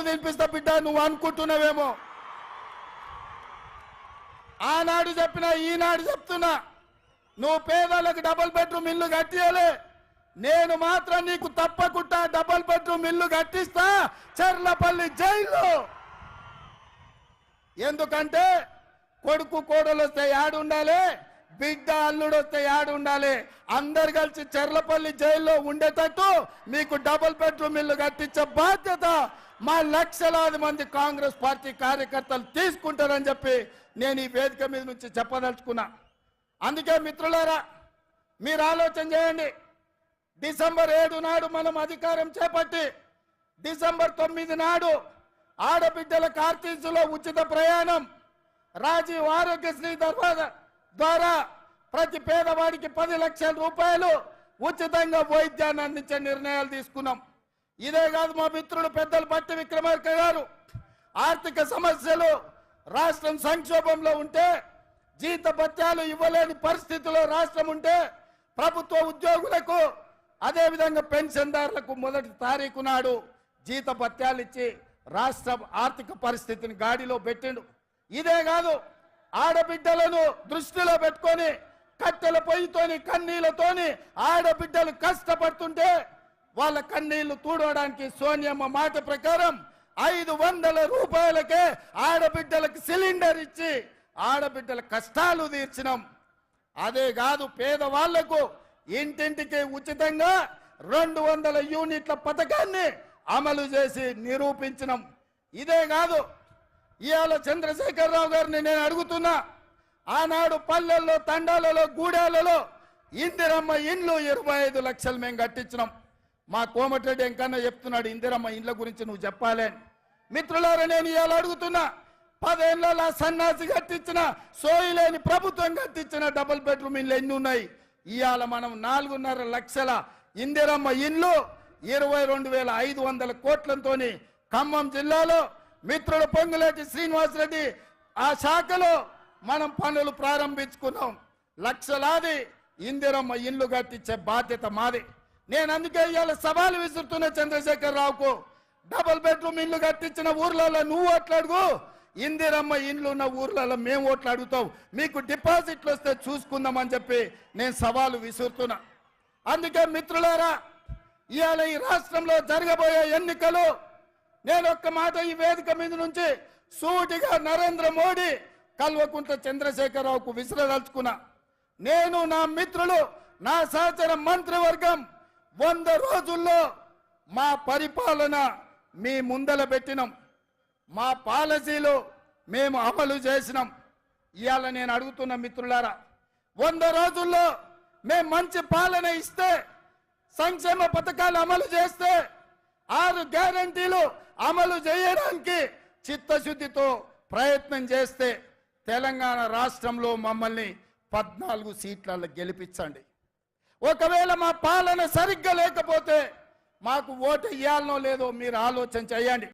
కూడు తినిపిస్తా బిడ్డ నువ్వు అనుకుంటున్నావేమో. ఆనాడు చెప్పినా ఈనాడు చెప్తున్నా. నువ్వు పేదలకు డబుల్ బెడ్రూమ్ ఇల్లు కట్టియలే. నేను మాత్రం నీకు తప్పకుండా డబుల్ బెడ్రూమ్ ఇల్లు కట్టిస్తా. చెర్లపల్లి జైలు ఎందుకంటే కొడుకు కోడలు వస్తే యాడు ఉండాలి బిడ్డ అల్లుడు వస్తే యాడు ఉండాలి అందరు కలిసి చెర్లపల్లి జైల్లో ఉండేటట్టు మీకు డబుల్ బెడ్రూమ్ ఇల్లు కట్టించే బాధ్యత మా లక్షలాది మంది కాంగ్రెస్ పార్టీ కార్యకర్తలు తీసుకుంటారని చెప్పి నేను ఈ వేదిక మీద నుంచి చెప్పదలుచుకున్నా. అందుకే మిత్రులారా మీరు ఆలోచన చేయండి. డిసెంబర్ ఏడు నాడు మనం అధికారం చేపట్టి డిసెంబర్ తొమ్మిది నాడు ఆడబిడ్డల కార్తీసులో ఉచిత ప్రయాణం రాజీవ్ ఆరోగ్యశ్రీ దర్వాజ ద్వారా ప్రతి పేదవాడికి పది లక్షల రూపాయలు ఉచితంగా వైద్యాన్ని అందించే నిర్ణయాలు తీసుకున్నాం. ఇదే కాదు మా మిత్రుడు పెద్దలు పట్టి విక్రమార్క గారు. ఆర్థిక సమస్యలు రాష్ట్రం సంక్షోభంలో ఉంటే జీత భత్యాలు ఇవ్వలేని పరిస్థితిలో రాష్ట్రం ఉంటే ప్రభుత్వ ఉద్యోగులకు అదేవిధంగా పెన్షన్దారులకు మొదటి తారీఖు నాడు జీత భత్యాలు ఇచ్చి రాష్ట్ర ఆర్థిక పరిస్థితిని గాడిలో పెట్టిండు. ఇదే కాదు ఆడబిడ్డలను దృష్టిలో పెట్టుకొని కట్టెల పొయ్యితోని కన్నీళ్ళతోని ఆడబిడ్డలు కష్టపడుతుంటే వాళ్ళ కన్నీళ్ళు తూడవడానికి సోనియమ్మ మాట ప్రకారం ఐదు వందల రూపాయలకే ఆడబిడ్డలకు సిలిండర్ ఇచ్చి ఆడబిడ్డల కష్టాలు తీర్చినాం. అదే కాదు పేదవాళ్ళకు ఇంటింటికి ఉచితంగా రెండు వందల యూనిట్ల పథకాన్ని అమలు చేసి నిరూపించినాం. ఇదే కాదు ఇవాళ చంద్రశేఖరరావు గారిని నేను అడుగుతున్నా ఆనాడు పల్లెల్లో తండాలలో గూడాలలో ఇందిరమ్మ ఇండ్లు ఇరవై ఐదు లక్షలు మేము కట్టించినాం. మా కోమటిరెడ్డి ఎంకన్నా చెప్తున్నాడు ఇందిరమ్మ ఇండ్ల గురించి నువ్వు చెప్పాలే మిత్రులారా నేను ఇవాళ అడుగుతున్నా పదేళ్ళలో సన్నాసి కట్టించిన సోయిలేని ప్రభుత్వం కట్టించిన డబుల్ బెడ్రూమ్ ఇల్లు ఎన్ని ఉన్నాయి? ఇవాళ మనం నాలుగున్నర లక్షల ఇందిరమ్మ ఇండ్లు ఇరవై రెండు వేల ఐదు వందల కోట్లతో ఖమ్మం జిల్లాలో మిత్రుడు పొంగులేటి శ్రీనివాసరెడ్డి ఆ శాఖలో మనం పనులు ప్రారంభించుకున్నాం. లక్షలాది ఇందిరమ్మ ఇండ్లు కట్టించే బాధ్యత మాది. నేను అందుకే ఇవాళ సవాలు విసురుతున్న చంద్రశేఖర్ రావుకు డబుల్ బెడ్రూమ్ ఇల్లు కట్టించిన ఊర్లలో నువ్వు ఓట్లాడుగు. ఇందిరమ్మ ఇండ్లు ఉన్న ఊర్లలో మేము ఓట్లు అడుగుతాం మీకు డిపాజిట్లు వస్తే చూసుకుందామని చెప్పి నేను సవాలు విసురుతున్నా. అందుకే మిత్రులారా ఇవాళ ఈ రాష్ట్రంలో జరగబోయే ఎన్నికలు నేను ఒక్క మాట ఈ వేదిక మీద నుంచి సూటిగా నరేంద్ర మోడీ కల్వకుంట చంద్రశేఖరరావుకు విసిరదలుచుకున్నా. నేను నా మిత్రులు నా సహచర మంత్రివర్గం వంద రోజుల్లో మా పరిపాలన మీ ముందల పెట్టినాం. మా పాలసీలు మేము అమలు చేసినాం. ఇవాళ నేను అడుగుతున్న మిత్రులారా వంద రోజుల్లో మేము మంచి పాలన ఇస్తే సంక్షేమ పథకాలు అమలు చేస్తే ఆరు గ్యారంటీలు అమలు చేయడానికి చిత్తశుద్ధితో ప్రయత్నం చేస్తే తెలంగాణ రాష్ట్రంలో మమ్మల్ని పద్నాలుగు సీట్లలో గెలిపించండి. ఒకవేళ మా పాలన సరిగ్గా లేకపోతే మాకు ఓటు ఇవ్వాలనో లేదో మీరు ఆలోచన చేయండి.